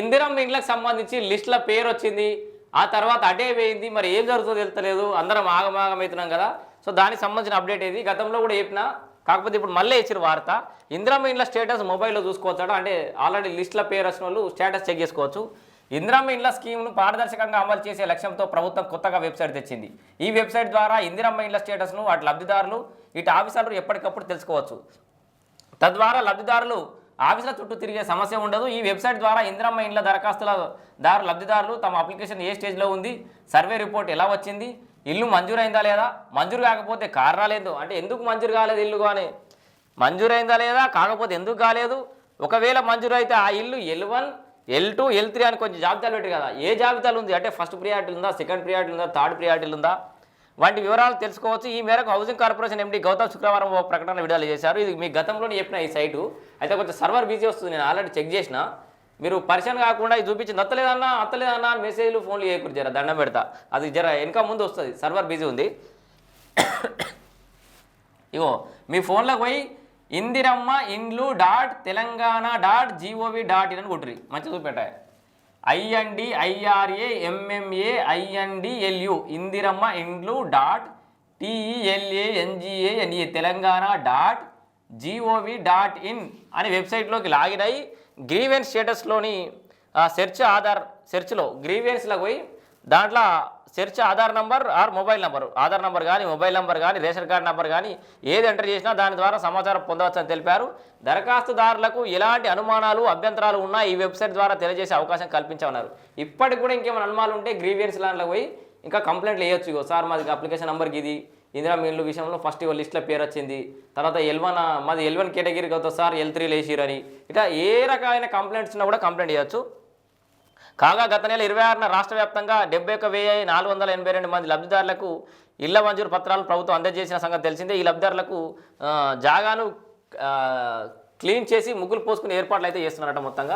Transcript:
ఇందిరమ్మ ఇండ్లకు సంబంధించి లిస్టుల పేరు వచ్చింది. ఆ తర్వాత అటే పోయింది మరి ఏం జరుగుతుందో తెలుతలేదు అందరం ఆగమాగమవుతున్నాం కదా. సో దానికి సంబంధించిన అప్డేట్ ఇది గతంలో కూడా చెప్పిన. కాకపోతే ఇప్పుడు మళ్ళీ ఇచ్చిన వార్త. ఇందిరమ్మ ఇండ్ల స్టేటస్ మొబైల్లో చూసుకోవచ్చు అంటే ఆల్రెడీ లిస్టుల పేరు వచ్చిన వాళ్ళు స్టేటస్ చెక్ చేసుకోవచ్చు. ఇందిరమ్మ ఇండ్ల స్కీమ్ను పారదర్శకంగా అమలు చేసే లక్ష్యంతో ప్రభుత్వం కొత్తగా వెబ్సైట్ తెచ్చింది. ఈ వెబ్సైట్ ద్వారా ఇందిరమ్మ ఇండ్ల స్టేటస్ను వాటి లబ్ధిదారులు ఇటు ఆఫీసర్లు ఎప్పటికప్పుడు తెలుసుకోవచ్చు. తద్వారా లబ్ధిదారులు ఆఫీసుల చుట్టూ తిరిగే సమస్య ఉండదు. ఈ వెబ్సైట్ ద్వారా ఇందిరమ్మ ఇండ్ల దరఖాస్తుల దారు లబ్ధిదారులు తమ అప్లికేషన్ ఏ స్టేజ్లో ఉంది సర్వే రిపోర్ట్ ఎలా వచ్చింది ఇల్లు మంజూరైందా లేదా మంజూరు కాకపోతే కారణాలేదో అంటే ఎందుకు మంజూరు కాలేదు ఇల్లు కానీ మంజూరైందా లేదా కాకపోతే ఎందుకు కాలేదు? ఒకవేళ మంజూరు అయితే ఆ ఇల్లు L one L two L three అని కొంచెం జాబితాలు పెట్టి కదా. ఏ జాబితాలు ఉంది? అంటే ఫస్ట్ ప్రియారిటీ ఉందా సెకండ్ ప్రియారిటీ ఉందా థర్డ్ ప్రియారిటీ ఉందా? వంటి వివరాలు తెలుసుకోవచ్చు. ఈ మేరకు హౌసింగ్ కార్పొరేషన్ ఎండి గౌతమ్ శుక్రవారం ఒక ప్రకటన విడుదల చేశారు. ఇది మీ గతంలోనే చెప్పిన ఈ సైటు. అయితే కొంచెం సర్వర్ బిజీ వస్తుంది. నేను ఆల్రెడీ చెక్ చేసిన. మీరు పరిచయం కాకుండా ఇది చూపించింది అత్తలేదన్నా అత్తలేదన్నా అని మెసేజ్లు ఫోన్లు చేయకూడదు జర దండం పెడతా. అది జర వెనక ముందు వస్తుంది. సర్వర్ బిజీ ఉంది. ఇగో మీ ఫోన్లోకి పోయి ఇందిరమ్మ ఇండ్లు dot Telangana dot GOV dot in అని కొట్టురి మంచిగా చూపెట్టాయి. IND IRA M M A I N D L U Indiramma ఇండ్లు dot T E L A Telangana dot G O V dot in అనే వెబ్సైట్లోకి login అయ్యి గ్రీవెన్స్ స్టేటస్లోని search Aadhaar సెర్చ్లో గ్రీవెన్స్లోకి పోయి దాంట్లో search Aadhaar number or mobile number. Aadhaar number కానీ మొబైల్ నంబర్ కానీ రేషన్ కార్డు నంబర్ కానీ ఏది ఎంటర్ చేసినా దాని ద్వారా సమాచారం పొందవచ్చని తెలిపారు. దరఖాస్తుదారులకు ఎలాంటి అనుమానాలు అభ్యంతరాలు ఉన్నా ఈ వెబ్సైట్ ద్వారా తెలియజేసే అవకాశం కల్పించమన్నారు. ఇప్పటికి కూడా ఇంకేమైనా అనుమానాలు ఉంటే గ్రీవియన్స్ లాంట్లో పోయి ఇంకా కంప్లైంట్లు వేయొచ్చు. ఇగో సార్ మాది అప్లికేషన్ నెంబర్కి ఇది. ఇందిరా మీన్లు విషయంలో ఫస్ట్ ఇవ్వ లిస్ట్లో పేరు వచ్చింది. తర్వాత ఎల్వన్ మాది ఎల్వన్ కేటగిరీకి అవుతుంది సార్ ఎల్ త్రీ లేచిరని ఇట్లా ఏ రకమైన కంప్లైంట్స్ ఉన్నా కూడా కంప్లైంట్ చేయొచ్చు. కాగా గత నెల ఇరవై ఆరున రాష్ట్ర వ్యాప్తంగా డెబ్బై ఒక వెయ్యి నాలుగు వందల ఎనభై రెండు మంది లబ్ధిదారులకు ఇళ్ళ మంజూరు పత్రాలు ప్రభుత్వం అందజేసిన సంగతి తెలిసిందే. ఈ లబ్ధిదారులకు జాగాను క్లీన్ చేసి ముగ్గులు పోసుకునే ఏర్పాట్లు అయితే చేస్తున్నారట మొత్తంగా.